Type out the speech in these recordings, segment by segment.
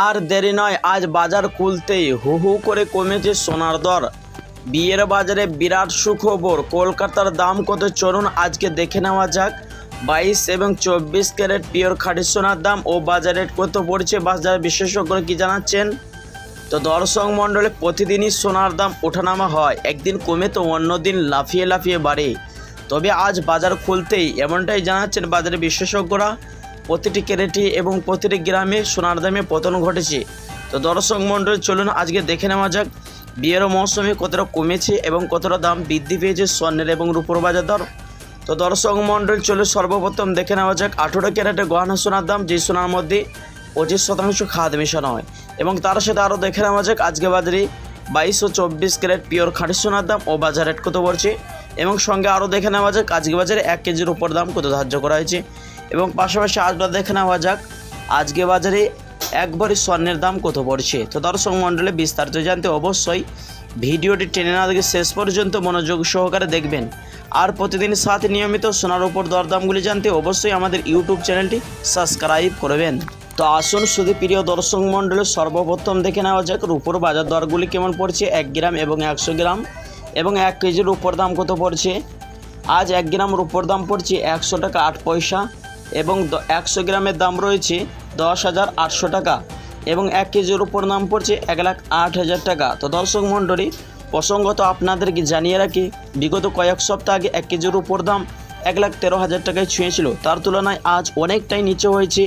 আর দেরি নয়, আজ বাজার খুলতেই হু হু করে কমেছে সোনার দর। বিয়ের বাজারে বিরাট সুখবর, কলকাতার দাম কত চলুন আজকে দেখে নেওয়া যাক। বাইশ এবং চব্বিশ ক্যারেট পিওর খাঁটি সোনার দাম ও বাজার রেট কত পড়ছে বাজার বিশেষজ্ঞরা কি জানাচ্ছেন? তো দর্শক মণ্ডলে প্রতিদিনই সোনার দাম ওঠানামা হয়, একদিন কমে তো অন্য দিন লাফিয়ে লাফিয়ে বাড়ে। তবে আজ বাজার খুলতেই এমনটাই জানাচ্ছেন বাজারের বিশেষজ্ঞরা। প্রতিটি ক্যারেটে এবং প্রতিটি গ্রামে সোনার দামে পতন ঘটেছে। তো দর্শক মণ্ডল, চলুন আজকে দেখে নেওয়া যাক। বিয়ের মৌসুমে কতটা কমেছে এবং কতটা দাম বৃদ্ধি পেয়েছে স্বর্ণের এবং রূপোর বাজার দর? তো দর্শক মণ্ডল চলে সর্বপ্রথম দেখে নেওয়া যাক, আঠেরো ক্যারেটের গহনা সোনার দাম যে সোনার মধ্যে পঁচিশ শতাংশ খাদ মেশানো হয়। এবং তার সাথে আরও দেখে নেওয়া যাক, আজকে বাজারে বাইশ ও চব্বিশ ক্যারেট পিওর খাঁটি সোনার দাম ও বাজার রেট কত পড়ছে? এবং সঙ্গে আরও দেখে নেওয়া যাক, আজকে বাজারে এক কেজির উপর দাম কত ধার্য করা হয়েছে? এবং পাশাপাশি আজটা দেখে নেওয়া যাক, আজকে বাজারে এক ভরি স্বর্ণের দাম কত পড়ছে? তো দর্শক মণ্ডলে, বিস্তারিত জানতে অবশ্যই ভিডিওটি টেনে না দেখে শেষ পর্যন্ত মনোযোগ সহকারে দেখবেন। আর প্রতিদিন সাথে নিয়মিত সোনার উপর দরদামগুলি জানতে অবশ্যই আমাদের ইউটিউব চ্যানেলটি সাবস্ক্রাইব করবেন। তো আসুন শুধু প্রিয় দর্শক মণ্ডলের সর্বপ্রথম দেখে নেওয়া যাক রূপোর বাজার দরগুলি কেমন পড়ছে। এক গ্রাম এবং একশো গ্রাম এবং এক কেজির উপর দাম কত পড়ছে? আজ এক গ্রাম রূপোর দাম পড়ছে একশো টাকা আট পয়সা। এবং একশো গ্রামের দাম রয়েছে দশ হাজার আটশো টাকা এবং এক কেজির উপর দাম পড়ছে এক লাখ আট হাজার টাকা। তো দর্শক মণ্ডলী, প্রসঙ্গত আপনাদেরকে জানিয়ে রাখি, বিগত কয়েক সপ্তাহ আগে এক কেজির উপর দাম এক লাখ তেরো হাজার টাকায় ছুঁয়েছিল। তার তুলনায় আজ অনেকটাই নিচে হয়েছে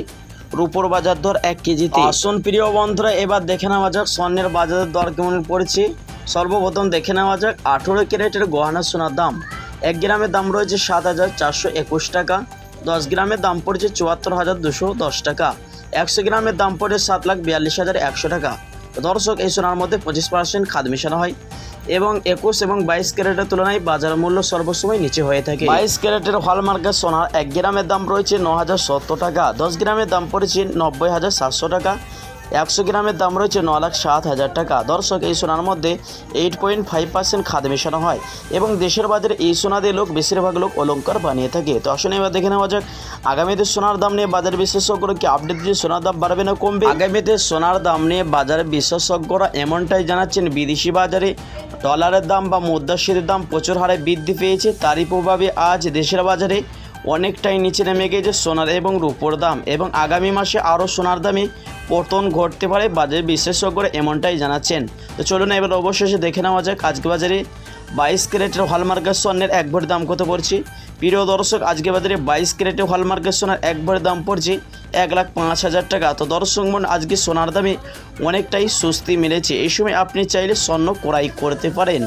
রূপোর বাজার দর এক কেজিতে। আসুন প্রিয় বন্ধুরা, এবার দেখে নেওয়া যাক স্বর্ণের বাজারের দর কেমন পড়েছে। সর্বপ্রথম দেখে নেওয়া যাক আঠেরো ক্যারেটের গহনা সোনার দাম। এক গ্রামের দাম রয়েছে সাত হাজার চারশো একুশ টাকা। দশ গ্রামের দাম পড়েছে চুয়াত্তর হাজার দুশো দশ টাকা। একশো গ্রামের দাম পড়ে সাত লাখ বিয়াল্লিশ হাজার একশো টাকা। দর্শক, এই সোনার মধ্যে পঁচিশ পার্সেন্ট খাদ মেশানো হয় এবং একুশ এবং বাইশ ক্যারেটের তুলনায় বাজার মূল্য সর্বসময় নিচে হয়ে থাকে। বাইশ ক্যারেটের হলমার্কের সোনার এক গ্রামের দাম রয়েছে ন হাজার সত্তর টাকা, দশ গ্রামের দাম পড়েছে নব্বই হাজার সাতশো টাকা একশো গ্রামের দাম রয়েছে ন লাখ সাত হাজার টাকা। দর্শক, এই সোনার মধ্যে এইট পয়েন্ট ফাইভ পার্সেন্ট খাদ মেশানো হয় এবং দেশের বাজারে এই সোনা দিয়ে লোক বেশিরভাগ লোক অলঙ্কার বানিয়ে থাকে। তো আসলে এবার দেখে নেওয়া যাক, আগামীতে সোনার দাম নিয়ে বাজার বিশেষজ্ঞরা কি আপডেট দিয়ে সোনার দাম বাড়বে না কমবে? আগামীতে সোনার দাম নিয়ে বাজারে বিশেষজ্ঞরা এমনটাই জানাচ্ছেন, বিদেশি বাজারে ডলারের দাম বা মুদ্রাস্ফীতির দাম প্রচুর হারে বৃদ্ধি পেয়েছে। তারই প্রভাবে আজ দেশের বাজারে অনেকটাই নিচে নেমে গেছে সোনার এবং রূপোর দাম এবং আগামী মাসে আরও সোনার দামে পতন ঘটতে পারে বাজার বিশেষজ্ঞরা এমনটাই জানাচ্ছেন। তো চলুন এবার অবশেষে দেখে নেওয়া যাক আজকে বাজারে বাইশ ক্যারেটের হলমার্কের স্বর্ণের এক ভরি দাম কত পড়ছে। প্রিয় দর্শক, আজকে বাজারে বাইশ ক্যারেটের হলমার্কের সোনার এক ভরি দাম পড়ছে এক লাখ পাঁচ হাজার টাকা। তো দর্শক মন, আজকে সোনার দামে অনেকটাই স্বস্তি মিলেছে। এই সময় আপনি চাইলে স্বর্ণ ক্রয় করতে পারেন।